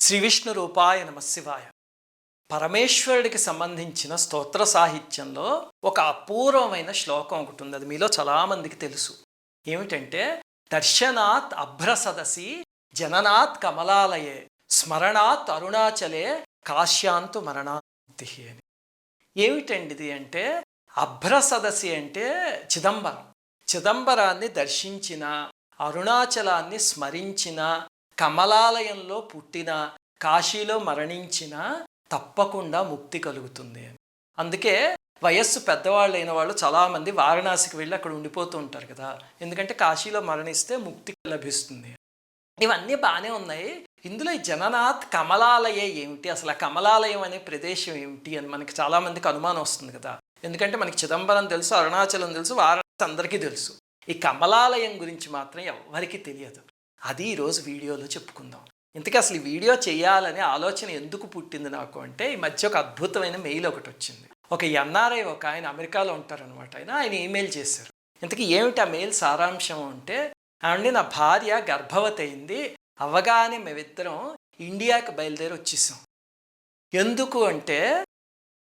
శ్రీ విష్ణు రూపాయ నమశివాయ పరమేశ్వరుడికి సంబంధించిన స్తోత్ర సాహిత్యంలో ఒక అపూర్వమైన శ్లోకం ఒకటి ఉంది. అది మీలో చాలామందికి తెలుసు. ఏమిటంటే దర్శనాత్ అభ్రసదసి జననాత్ కమలాలయే స్మరణాత్ అరుణాచలే కాశ్యాంతు మరణాంతి అని. ఏమిటండి ఇది అంటే అభ్రసదసి అంటే చిదంబరం. చిదంబరాన్ని దర్శించిన అరుణాచలాన్ని స్మరించిన కమలాలయంలో పుట్టిన కాశీలో మరణించిన తప్పకుండా ముక్తి కలుగుతుంది అందుకే వయస్సు పెద్దవాళ్ళు అయిన వాళ్ళు చాలామంది వారణాసికి వెళ్ళి అక్కడ ఉండిపోతూ ఉంటారు కదా. ఎందుకంటే కాశీలో మరణిస్తే ముక్తి లభిస్తుంది. ఇవన్నీ బాగానే ఉన్నాయి. ఇందులో ఈ జననాథ్ కమలాలయ ఏమిటి? అసలు ఆ కమలాలయం అనే ప్రదేశం ఏమిటి? అని మనకి చాలామందికి అనుమానం వస్తుంది కదా. ఎందుకంటే మనకి చిదంబరం తెలుసు అరుణాచలం తెలుసు వారణాసి అందరికీ తెలుసు. ఈ కమలాలయం గురించి మాత్రం ఎవరికి తెలియదు. అది ఈరోజు వీడియోలో చెప్పుకుందాం. ఇంతకీ అసలు ఈ వీడియో చేయాలనే ఆలోచన ఎందుకు పుట్టింది నాకు అంటే ఈ మధ్య ఒక అద్భుతమైన మెయిల్ ఒకటి వచ్చింది. ఒక ఎన్ఆర్ఐ ఒక ఆయన అమెరికాలో ఉంటారనమాట ఆయన ఆయన ఈమెయిల్ చేశారు. ఇంతకీ ఏమిటి ఆ మెయిల్ సారాంశం అంటే అండి నా భార్య గర్భవతి అయింది అవగానే మేమిద్దరం ఇండియాకి బయలుదేరి వచ్చేసాం. ఎందుకు అంటే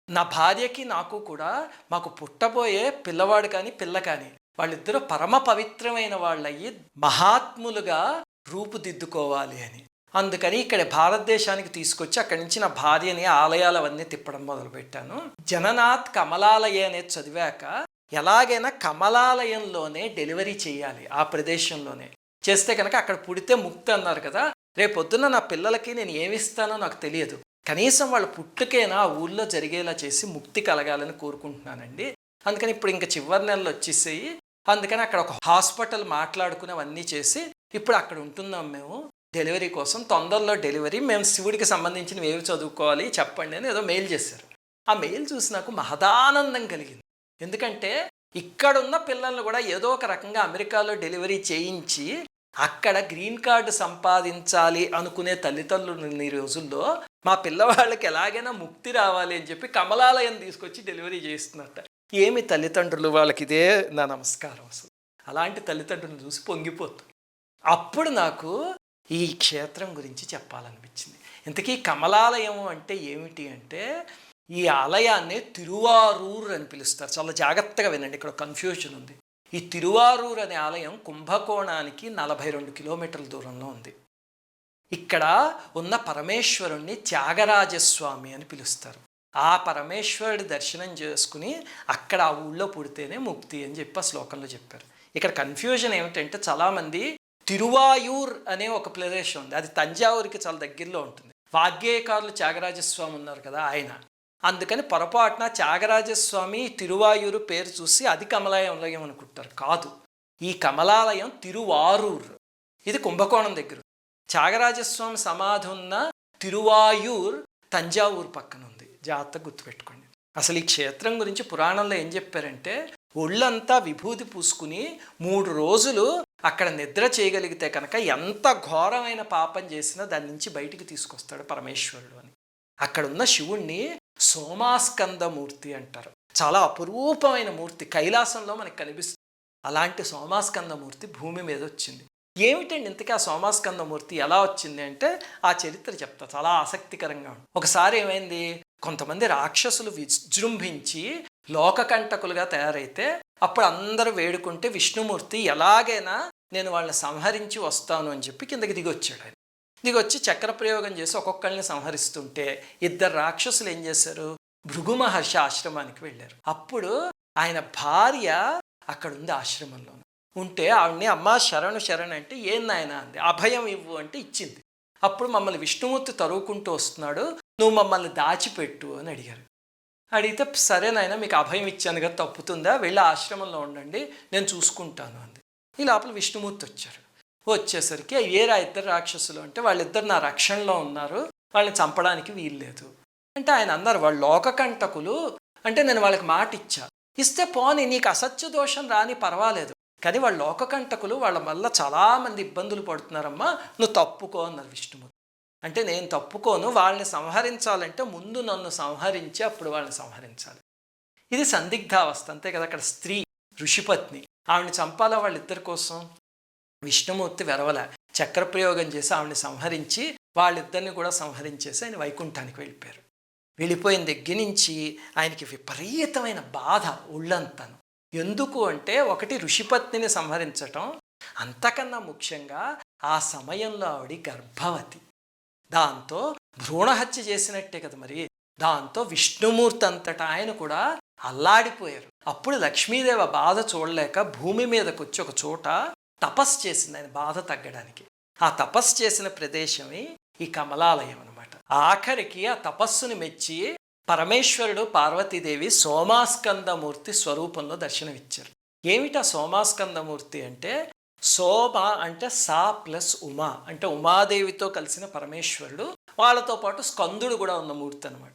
నా భార్యకి నాకు కూడా మాకు పుట్టబోయే పిల్లవాడు కానీ పిల్ల కానీ వాళ్ళిద్దరూ పరమ పవిత్రమైన వాళ్ళయ్యి మహాత్ములుగా రూపుదిద్దుకోవాలి అని. అందుకని ఇక్కడ భారతదేశానికి తీసుకొచ్చి అక్కడి నుంచి నా భార్యని ఆలయాలు అవన్నీ తిప్పడం మొదలుపెట్టాను. జననాథ్ కమలాలయ అనేది చదివాక ఎలాగైనా కమలాలయంలోనే డెలివరీ చేయాలి ఆ ప్రదేశంలోనే. చేస్తే కనుక అక్కడ పుడితే ముక్తి అన్నారు కదా రేపొద్దున నా పిల్లలకి నేను ఏమిస్తానో నాకు తెలియదు. కనీసం వాళ్ళ పుట్టుకైనా ఆ ఊళ్ళో జరిగేలా చేసి ముక్తి కలగాలని కోరుకుంటున్నానండి. అందుకని ఇప్పుడు ఇంకా చివరి నెలలు వచ్చేసేయి. అందుకని అక్కడ ఒక హాస్పిటల్ మాట్లాడుకుని అవన్నీ చేసి ఇప్పుడు అక్కడ ఉంటున్నాం మేము. డెలివరీ కోసం తొందరలో డెలివరీ. మేము శివుడికి సంబంధించినవి ఏవి చదువుకోవాలి చెప్పండి అని ఏదో మెయిల్ చేశారు. ఆ మెయిల్ చూసి నాకు మహదానందం కలిగింది. ఎందుకంటే ఇక్కడున్న పిల్లల్ని కూడా ఏదో ఒక రకంగా అమెరికాలో డెలివరీ చేయించి అక్కడ గ్రీన్ కార్డు సంపాదించాలి అనుకునే తల్లిదండ్రులు ఈ రోజుల్లో మా పిల్లవాళ్ళకి ఎలాగైనా ముక్తి రావాలి అని చెప్పి కమలాలయం తీసుకొచ్చి డెలివరీ చేస్తున్నట్ట ఏమి తల్లిదండ్రులు వాళ్ళకి ఇదే నా నమస్కారం అసలు. అలాంటి తల్లిదండ్రులను చూసి పొంగిపోతాం. అప్పుడు నాకు ఈ క్షేత్రం గురించి చెప్పాలనిపించింది. ఇంతకీ కమలాలయం అంటే ఏమిటి అంటే ఈ ఆలయాన్ని తిరువారూర్ అని పిలుస్తారు. చాలా జాగ్రత్తగా వినండి ఇక్కడ కన్ఫ్యూజన్ ఉంది. ఈ తిరువారూర్ అనే ఆలయం కుంభకోణానికి నలభై రెండు కిలోమీటర్ల దూరంలో ఉంది. ఇక్కడ ఉన్న పరమేశ్వరుణ్ణి త్యాగరాజస్వామి అని పిలుస్తారు. ఆ పరమేశ్వరుడి దర్శనం చేసుకుని అక్కడ ఆ ఊళ్ళో పుడితేనే ముక్తి అని చెప్పి ఆ శ్లోకంలో చెప్పారు. ఇక్కడ కన్ఫ్యూజన్ ఏమిటంటే చాలామంది తిరువాయూర్ అనే ఒక ప్రదేశం ఉంది. అది తంజావూరుకి చాలా దగ్గరలో ఉంటుంది. వాగ్గేయకారులు త్యాగరాజస్వామి ఉన్నారు కదా ఆయన. అందుకని పొరపాటున త్యాగరాజస్వామి తిరువాయూరు పేరు చూసి అది కమలాలయం అనుకుంటారు. కాదు. ఈ కమలాలయం తిరువారూర్. ఇది కుంభకోణం దగ్గర త్యాగరాజస్వామి సమాధి ఉన్న తిరువాయూర్ తంజావూరు పక్కన జాగ్రత్తగా గుర్తుపెట్టుకోండి. అసలు ఈ క్షేత్రం గురించి పురాణంలో ఏం చెప్పారంటే ఒళ్ళంతా విభూతి పూసుకుని మూడు రోజులు అక్కడ నిద్ర చేయగలిగితే కనుక ఎంత ఘోరమైన పాపం చేసినా దాని నుంచి బయటికి తీసుకొస్తాడు పరమేశ్వరుడు అని. అక్కడ ఉన్న శివుణ్ణి సోమాస్కందమూర్తి అంటారు. చాలా అపురూపమైన మూర్తి కైలాసంలో మనకు కనిపిస్తుంది. అలాంటి సోమాస్కందమూర్తి భూమి మీద వచ్చింది. ఏమిటండి ఇంతకీ ఆ సోమాస్కందమూర్తి ఎలా వచ్చింది అంటే ఆ చరిత్ర చెప్తా చాలా ఆసక్తికరంగా ఉంది ఒకసారి ఏమైంది కొంతమంది రాక్షసులు విజృంభించి లోకకంటకులుగా తయారైతే అప్పుడు అందరూ వేడుకుంటే విష్ణుమూర్తి ఎలాగైనా నేను వాళ్ళని సంహరించి వస్తాను అని చెప్పి కిందకి దిగొచ్చాడు ఆయన. దిగొచ్చి చక్ర ప్రయోగం చేసి ఒక్కొక్కరిని సంహరిస్తుంటే ఇద్దరు రాక్షసులు ఏం చేశారు? భృగు మహర్షి ఆశ్రమానికి వెళ్ళారు. అప్పుడు ఆయన భార్య అక్కడ ఉంది ఆశ్రమంలో ఉంటే ఆవిడని అమ్మ శరణు శరణ్ అంటే ఏం నాయన అంది. అభయం ఇవ్వు అంటే ఇచ్చింది. అప్పుడు మమ్మల్ని విష్ణుమూర్తి తరువుకుంటూ వస్తున్నాడు. నువ్వు మమ్మల్ని దాచిపెట్టు అని అడిగారు. అడిగితే సరే నాయన మీకు అభయం ఇచ్చాను కదా తప్పుతుందా? వెళ్ళి ఆశ్రమంలో ఉండండి నేను చూసుకుంటాను అంది. ఈ లోపల విష్ణుమూర్తి వచ్చారు. వచ్చేసరికి ఏరా ఇద్దరు రాక్షసులు? అంటే వాళ్ళిద్దరు నా రక్షణలో ఉన్నారు. వాళ్ళని చంపడానికి వీల్లేదు. అంటే ఆయన అన్నారు వాళ్ళు లోకకంటకులు. అంటే నేను వాళ్ళకి మాట ఇచ్చా ఇస్తే పోనీ నీకు అసత్య దోషం రాని పర్వాలేదు. కానీ వాళ్ళ లోకకంటకులు వాళ్ళ వల్ల చాలామంది ఇబ్బందులు పడుతున్నారమ్మా నువ్వు తప్పుకో అన్నారు విష్ణుమూర్తి. అంటే నేను తప్పుకోను వాళ్ళని సంహరించాలంటే ముందు నన్ను సంహరించి అప్పుడు వాళ్ళని సంహరించాలి. ఇది సందిగ్ధావస్థ. అంతే కదా అక్కడ స్త్రీ ఋషిపత్ని ఆవిడని చంపాలా వాళ్ళిద్దరి కోసం? విష్ణుమూర్తి వెరవల చక్ర ప్రయోగం చేసి ఆవిడని సంహరించి వాళ్ళిద్దరిని కూడా సంహరించేసి ఆయన వైకుంఠానికి వెళ్ళిపోయారు. వెళ్ళిపోయిన దగ్గర నుంచి ఆయనకి విపరీతమైన బాధ ఒళ్ళంతాను. ఎందుకు అంటే ఒకటి ఋషిపత్నిని సంహరించటం అంతకన్నా ముఖ్యంగా ఆ సమయంలో ఆవిడ గర్భవతి. దాంతో భ్రూణహత్య చేసినట్టే కదా మరి. దాంతో విష్ణుమూర్తి అంతటా ఆయన కూడా అల్లాడిపోయారు. అప్పుడు లక్ష్మీదేవ బాధ చూడలేక భూమి మీదకి వచ్చి ఒక చోట తపస్సు చేసింది ఆయన బాధ తగ్గడానికి. ఆ తపస్సు చేసిన ప్రదేశమే ఈ కమలాలయం అనమాట ఆఖరికి ఆ తపస్సుని మెచ్చి పరమేశ్వరుడు పార్వతీదేవి సోమాస్కందమూర్తి స్వరూపంలో దర్శనమిచ్చారు. ఏమిటా సోమాస్కందమూర్తి అంటే? సోమ అంటే సా ప్లస్ ఉమా అంటే ఉమాదేవితో కలిసిన పరమేశ్వరుడు వాళ్ళతో పాటు స్కందుడు కూడా ఉన్న మూర్తి అనమాట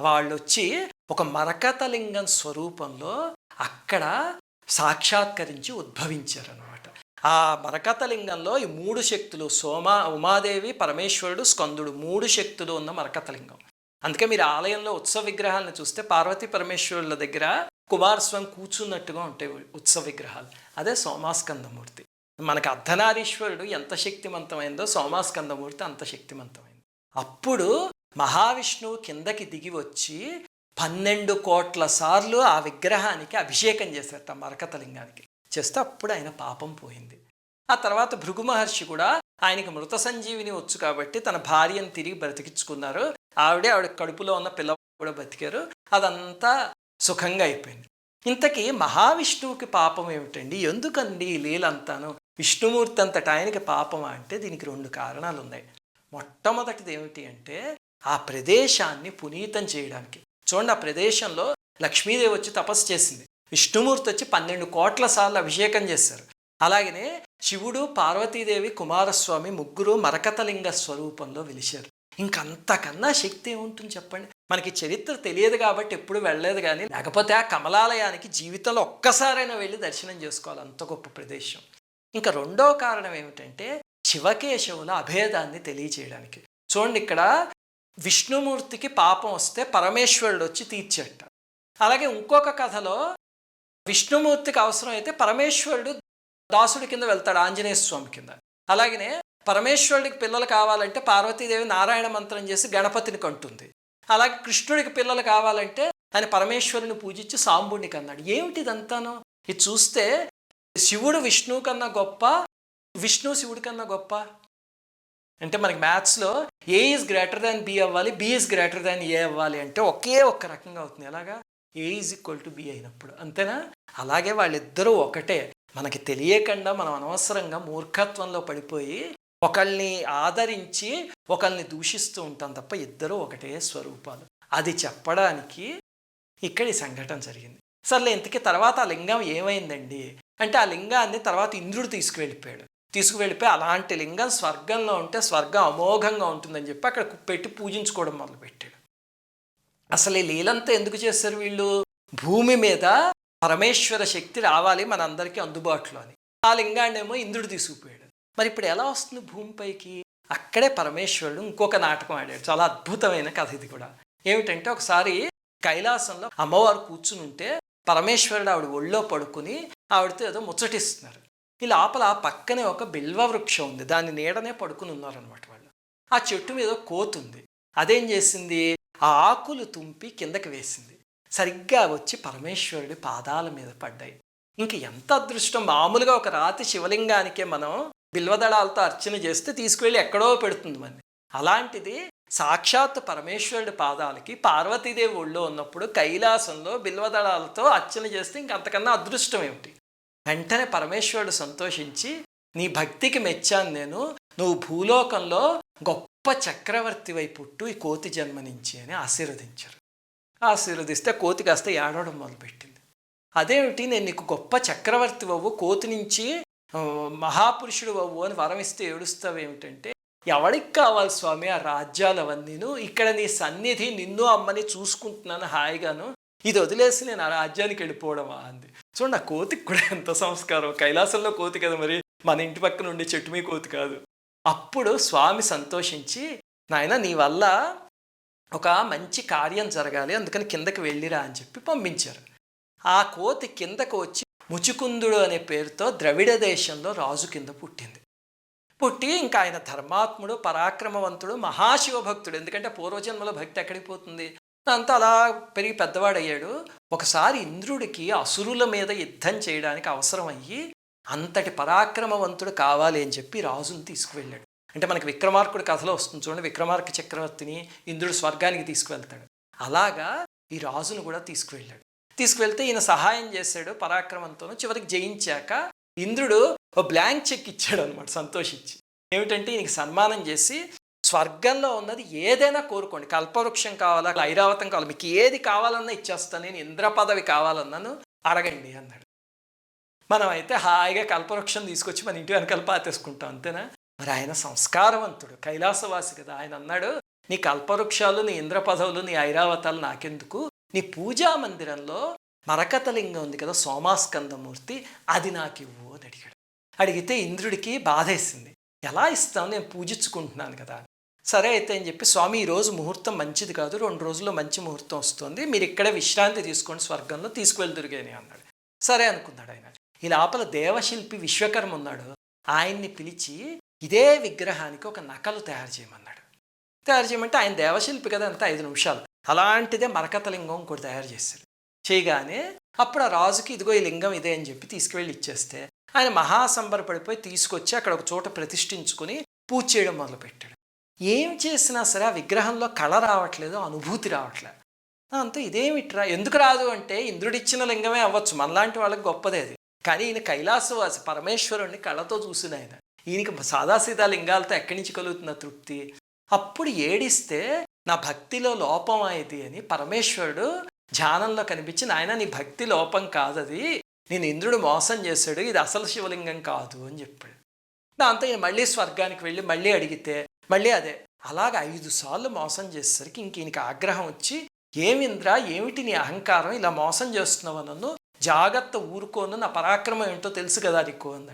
వాళ్ళు వచ్చి ఒక మరకతలింగం స్వరూపంలో అక్కడ సాక్షాత్కరించి ఉద్భవించారు అనమాట ఆ మరకతలింగంలో ఈ మూడు శక్తులు సోమ ఉమాదేవి పరమేశ్వరుడు స్కందుడు మూడు శక్తులు ఉన్న మరకతలింగం. అందుకే మీరు ఆలయంలో ఉత్సవ విగ్రహాలను చూస్తే పార్వతీ పరమేశ్వరుల దగ్గర కుమారస్వామి కూర్చున్నట్టుగా ఉంటాయి ఉత్సవ విగ్రహాలు. అదే సోమాస్కందమూర్తి. మనకు అర్ధనారీశ్వరుడు ఎంత శక్తివంతమైందో సోమాస్కందమూర్తి అంత శక్తివంతమైంది. అప్పుడు మహావిష్ణువు కిందకి దిగి వచ్చి పన్నెండు కోట్ల సార్లు ఆ విగ్రహానికి అభిషేకం చేశారట మరకతలింగానికి. చేస్తే అప్పుడు ఆయన పాపం పోయింది. ఆ తర్వాత భృగు మహర్షి కూడా ఆయనకి మృత సంజీవిని వచ్చు కాబట్టి తన భార్యను తిరిగి బ్రతికించుకున్నారు. ఆవిడే ఆవిడ కడుపులో ఉన్న పిల్ల కూడా బతికారు. అదంతా సుఖంగా అయిపోయింది. ఇంతకీ మహావిష్ణువుకి పాపం ఏమిటండి? ఎందుకండి ఈ లీలంతాను? విష్ణుమూర్తి అంతటా ఆయనకి పాపమా అంటే దీనికి రెండు కారణాలు ఉన్నాయి. మొట్టమొదటిది ఏమిటి అంటే ఆ ప్రదేశాన్ని పునీతం చేయడానికి. చూడండి ఆ ప్రదేశంలో లక్ష్మీదేవి వచ్చి తపస్సు చేసింది. విష్ణుమూర్తి వచ్చి పన్నెండు కోట్ల సార్లు అభిషేకం చేశారు. అలాగనే శివుడు పార్వతీదేవి కుమారస్వామి ముగ్గురు మరకతలింగ స్వరూపంలో వెలిశారు. ఇంకంతకన్నా శక్తి ఏముంటుంది చెప్పండి? మనకి చరిత్ర తెలియదు కాబట్టి ఎప్పుడు వెళ్ళలేదు కానీ లేకపోతే ఆ కమలాలయానికి జీవితంలో ఒక్కసారైనా వెళ్ళి దర్శనం చేసుకోవాలి. అంత గొప్ప ప్రదేశం. ఇంకా రెండో కారణం ఏమిటంటే శివకేశవుల అభేదాన్ని తెలియచేయడానికి. చూడండి ఇక్కడ విష్ణుమూర్తికి పాపం వస్తే పరమేశ్వరుడు వచ్చి తీర్చేట. అలాగే ఇంకొక కథలో విష్ణుమూర్తికి అవసరం అయితే పరమేశ్వరుడు దాసుడి కింద వెళ్తాడు ఆంజనేయ స్వామి కింద. అలాగనే పరమేశ్వరుడికి పిల్లలు కావాలంటే పార్వతీదేవి నారాయణ మంత్రం చేసి గణపతిని కంటుంది. అలాగే కృష్ణుడికి పిల్లలు కావాలంటే ఆయన పరమేశ్వరుని పూజించి సాంబుడిని కన్నాడు. ఏమిటి ఇదంతాను? ఇది చూస్తే శివుడు విష్ణువు కన్నా గొప్ప విష్ణు శివుడి కన్నా గొప్ప? అంటే మనకి మ్యాథ్స్లో A is greater than B అవ్వాలి B is greater than A అవ్వాలి అంటే ఒకే ఒక్క రకంగా అవుతుంది. ఎలాగా? A is equal to B అయినప్పుడు. అంతేనా? అలాగే వాళ్ళిద్దరూ ఒకటే. మనకి తెలియకుండా మనం అనవసరంగా మూర్ఖత్వంలో పడిపోయి ఒకళ్ళని ఆదరించి ఒకళ్ళని దూషిస్తూ ఉంటాం తప్ప ఇద్దరూ ఒకటే స్వరూపాలు. అది చెప్పడానికి ఇక్కడ ఈ సంఘటన జరిగింది. సర్లే ఇంతకీ తర్వాత ఆ లింగం ఏమైందండి? అంటే ఆ లింగాన్ని తర్వాత ఇంద్రుడు తీసుకువెళ్ళిపోయాడు. తీసుకువెళ్ళిపోయి అలాంటి లింగం స్వర్గంలో ఉంటే స్వర్గం అమోఘంగా ఉంటుందని చెప్పి అక్కడ పెట్టి పూజించుకోవడం మొదలుపెట్టాడు. అసలు ఈ లీలంతా ఎందుకు చేస్తారు వీళ్ళు? భూమి మీద పరమేశ్వర శక్తి రావాలి మనందరికీ అందుబాటులో అని. ఆ లింగాన్నేమో ఇంద్రుడు తీసుకుపోయాడు. మరి ఇప్పుడు ఎలా వస్తుంది భూమిపైకి? అక్కడే పరమేశ్వరుడు ఇంకొక నాటకం ఆడాడు. చాలా అద్భుతమైన కథ ఇది కూడా. ఏమిటంటే ఒకసారి కైలాసంలో అమ్మవారు కూర్చుని ఉంటే పరమేశ్వరుడు ఆవిడ ఒళ్ళో పడుకుని ఆవిడతో ఏదో ముచ్చటిస్తున్నారు. ఈ లోపల పక్కనే ఒక బిల్వ వృక్షం ఉంది. దాని నీడనే పడుకుని ఉన్నారనమాట వాళ్ళు. ఆ చెట్టు మీద కోతుంది అదేం చేసింది? ఆ ఆకులు తుంపి కిందకి వేసింది. సరిగ్గా వచ్చి పరమేశ్వరుడి పాదాల మీద పడ్డాయి. ఇంక ఎంత అదృష్టం! మామూలుగా ఒక రాతి శివలింగానికే మనం బిల్వదళాలతో అర్చన చేస్తే తీసుకువెళ్ళి ఎక్కడో పెడుతుంది మరి. అలాంటిది సాక్షాత్ పరమేశ్వరుడి పాదాలకి పార్వతీదేవి ఒళ్ళో ఉన్నప్పుడు కైలాసంలో బిల్వదళాలతో అర్చన చేస్తే ఇంకంతకన్నా అదృష్టం ఏమిటి? వెంటనే పరమేశ్వరుడు సంతోషించి నీ భక్తికి మెచ్చాను నేను. నువ్వు భూలోకంలో గొప్ప చక్రవర్తి వైపు పుట్టు ఈ కోతి జన్మనించి అని ఆశీర్వదించారు. ఆశీర్వదిస్తే కోతి కాస్త ఏడవడం మొదలుపెట్టింది. అదేమిటి? నేను నీకు గొప్ప చక్రవర్తి అవ్వు కోతి నుంచి మహాపురుషుడు అవ్వు అని వరం ఇస్తే ఏడుస్తావు ఏమిటంటే ఎవడికి కావాలి స్వామి ఆ రాజ్యాలు అవన్నీను ఇక్కడ నీ సన్నిధి నిన్ను అమ్మని చూసుకుంటున్నాను హాయిగాను. ఇది వదిలేసి నేను ఆ రాజ్యానికి వెళ్ళిపోవడమా? అంది. చూడండి ఆ కోతికి కూడా ఎంత సంస్కారం. కైలాసంలో కోతి కదా మరి? మన ఇంటి పక్కన ఉండే చెట్టు మీ కోతి కాదు. అప్పుడు స్వామి సంతోషించి నాయన నీ వల్ల ఒక మంచి కార్యం జరగాలి అందుకని కిందకి వెళ్ళిరా అని చెప్పి పంపించారు. ఆ కోతి కిందకు వచ్చి ముచుకుందుడు అనే పేరుతో ద్రవిడ దేశంలో రాజు కింద పుట్టింది. పుట్టి ఇంకా ఆయన ధర్మాత్ముడు పరాక్రమవంతుడు మహాశివభక్తుడు. ఎందుకంటే పూర్వజన్మలో భక్తి ఎక్కడికి పోతుంది? అంతా అలా పెరిగి పెద్దవాడయ్యాడు. ఒకసారి ఇంద్రుడికి అసురుల మీద యుద్ధం చేయడానికి అవసరం అయ్యి అంతటి పరాక్రమవంతుడు కావాలి అని చెప్పి రాజుని తీసుకువెళ్ళాడు. అంటే మనకి విక్రమార్కుడి కథలో వస్తుంది చూడండి విక్రమార్క చక్రవర్తిని ఇంద్రుడు స్వర్గానికి తీసుకువెళ్తాడు. అలాగా ఈ రాజును కూడా తీసుకువెళ్ళాడు. తీసుకువెళ్తే ఈయన సహాయం చేశాడు పరాక్రమంతోనూ చివరికి జయించాక ఇంద్రుడు ఓ బ్లాంక్ చెక్ ఇచ్చాడు అనమాట సంతోషించి. ఏమిటంటే ఈయనకి సన్మానం చేసి స్వర్గంలో ఉన్నది ఏదైనా కోరుకోండి కల్పవృక్షం కావాలా ఐరావతం కావాలి మీకు ఏది కావాలన్నా ఇచ్చేస్తాను నేను ఇంద్ర పదవి కావాలన్నాను అడగండి అన్నాడు. మనం అయితే హాయిగా కల్పవృక్షం తీసుకొచ్చి మన ఇంటి వెనకాల పాతేసుకుంటాం అంతేనా? మరి ఆయన సంస్కారవంతుడు. కైలాసవాసి కదా. ఆయన అన్నాడు నీ కల్పవృక్షాలు నీ ఇంద్ర పదవులు నీ ఐరావతాలు నాకెందుకు? నీ పూజా మందిరంలో మరకతలింగం ఉంది కదా సోమాస్కందమూర్తి అది నాకు ఇవ్వు అని అడిగాడు. అడిగితే ఇంద్రుడికి బాధేసింది. ఎలా ఇస్తాను నేను పూజించుకుంటున్నాను కదా సరే అయితే అని చెప్పి స్వామి ఈ రోజు ముహూర్తం మంచిది కాదు. రెండు రోజుల్లో మంచి ముహూర్తం వస్తుంది. మీరు ఇక్కడే విశ్రాంతి తీసుకోండి స్వర్గంలో తీసుకువెళ్దురుగాని అన్నాడు. సరే అనుకున్నాడు ఆయన. ఈ లోపల దేవశిల్పి విశ్వకర్మ ఉన్నాడు. ఆయన్ని పిలిచి ఇదే విగ్రహానికి ఒక నకలు తయారు చేయమన్నాడు. తయారు చేయమంటే ఆయన దేవశిల్పి కదా అంతా ఐదు నిమిషాలు. అలాంటిదే మరకతలింగం ఇంకోటి తయారు చేశారు. చేయగానే అప్పుడు ఆ రాజుకి ఇదిగో ఈ లింగం ఇదే అని చెప్పి తీసుకువెళ్ళి ఇచ్చేస్తే ఆయన మహాసంబరపడిపోయి తీసుకొచ్చి అక్కడ ఒక చోట ప్రతిష్ఠించుకుని పూజ చేయడం మొదలుపెట్టాడు. ఏం చేసినా సరే ఆ విగ్రహంలో కళ రావట్లేదు అనుభూతి రావట్లేదు. అంతా ఇదేమిట్రా? ఎందుకు రాదు అంటే ఇంద్రుడిచ్చిన లింగమే అవ్వచ్చు. మనలాంటి వాళ్ళకి గొప్పదే అది. కానీ ఈయన కైలాసవాసి పరమేశ్వరుణ్ణి కళ్ళతో చూసిన ఆయన. ఈయనకి సాదాసీదా లింగాలతో ఎక్కడి నుంచి కలుగుతున్న తృప్తి? అప్పుడు ఏడిస్తే నా భక్తిలో లోపం అయింది అని పరమేశ్వరుడు ధ్యానంలో కనిపించి నాయన నీ భక్తి లోపం కాదది. నేను ఇంద్రుడు మోసం చేశాడు. ఇది అసలు శివలింగం కాదు అని చెప్పాడు. దాంతో ఈయన మళ్ళీ స్వర్గానికి వెళ్ళి మళ్ళీ అడిగితే మళ్ళీ అదే అలాగ ఐదు సార్లు మోసం చేసేసరికి ఇంక ఈయనకి ఆగ్రహం వచ్చి ఏమింద్రా ఏమిటి నీ అహంకారం? ఇలా మోసం చేస్తున్నావు నన్ను? జాగ్రత్త ఊరుకోను నా పరాక్రమం ఏంటో తెలుసు కదా నీకు అన్నాడు.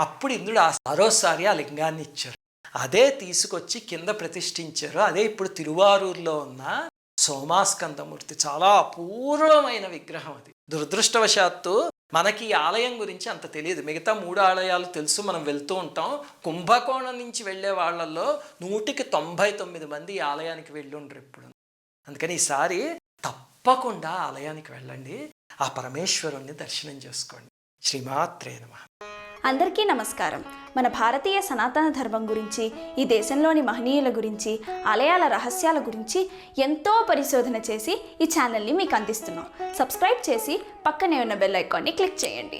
అప్పుడు ఇంద్రుడు ఆ మరోసారి ఆ లింగాన్ని ఇచ్చారు. అదే తీసుకొచ్చి కింద ప్రతిష్ఠించారు. అదే ఇప్పుడు తిరువారూరులో ఉన్న సోమాస్కందమూర్తి. చాలా అపూర్వమైన విగ్రహం అది. దురదృష్టవశాత్తు మనకి ఈ ఆలయం గురించి అంత తెలియదు. మిగతా మూడు ఆలయాలు తెలుసు. మనం వెళ్తూ ఉంటాం. కుంభకోణం నుంచి వెళ్ళే వాళ్ళల్లో నూటికి తొంభై తొమ్మిది మంది ఈ ఆలయానికి వెళ్ళి ఉండరు ఇప్పుడు. అందుకని ఈసారి తప్పకుండా ఆలయానికి వెళ్ళండి. ఆ పరమేశ్వరుణ్ణి దర్శనం చేసుకోండి. శ్రీమాత్రే నమ. అందరికీ నమస్కారం. మన భారతీయ సనాతన ధర్మం గురించి ఈ దేశంలోని మహనీయుల గురించి ఆలయాల రహస్యాల గురించి ఎంతో పరిశోధన చేసి ఈ ఛానల్ని మీకు అందిస్తున్నాం. సబ్స్క్రైబ్ చేసి పక్కనే ఉన్న బెల్ ఐకాన్ని క్లిక్ చేయండి.